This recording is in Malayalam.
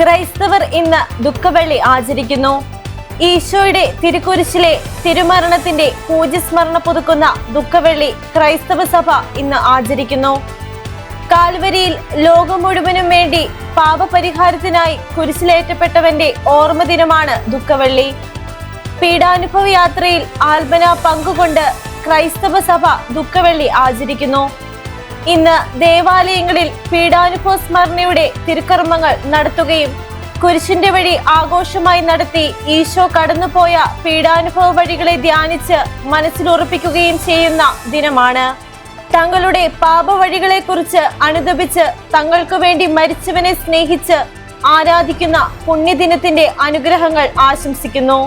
ക്രൈസ്തവർ ഇന്ന് ദുഃഖവെള്ളി ആചരിക്കുന്നു. ഈശോയുടെ തിരുക്കുരിശിലെ തിരുമരണത്തിന്റെ പൂജ്യസ്മരണ പുതുക്കുന്ന ദുഃഖവെള്ളി ക്രൈസ്തവ സഭ ഇന്ന് ആചരിക്കുന്നു. കാൽവരിയിൽ ലോകം മുഴുവനും വേണ്ടി പാപപരിഹാരത്തിനായി കുരിശിലേറ്റപ്പെട്ടവന്റെ ഓർമ്മ ദിനമാണ് ദുഃഖവെള്ളി. പീഡാനുഭവ യാത്രയിൽ ആൽബന പങ്കുകൊണ്ട് ക്രൈസ്തവ സഭ ദുഃഖവെള്ളി ആചരിക്കുന്നു. ഇന്ന് ദേവാലയങ്ങളിൽ പീഡാനുഭവ സ്മരണയുടെ തിരുക്കർമ്മങ്ങൾ നടത്തുകയും കുരിശിന്റെ വഴി ആഘോഷമായി നടത്തി ഈശോ കടന്നുപോയ പീഡാനുഭവ വഴികളെ ധ്യാനിച്ച് മനസ്സിലുറപ്പിക്കുകയും ചെയ്യുന്ന ദിനമാണ്. തങ്ങളുടെ പാപവഴികളെക്കുറിച്ച് അനുദപിച്ച് തങ്ങൾക്ക് വേണ്ടി മരിച്ചവനെ സ്നേഹിച്ച് ആരാധിക്കുന്ന പുണ്യദിനത്തിന്റെ അനുഗ്രഹങ്ങൾ ആശംസിക്കുന്നു.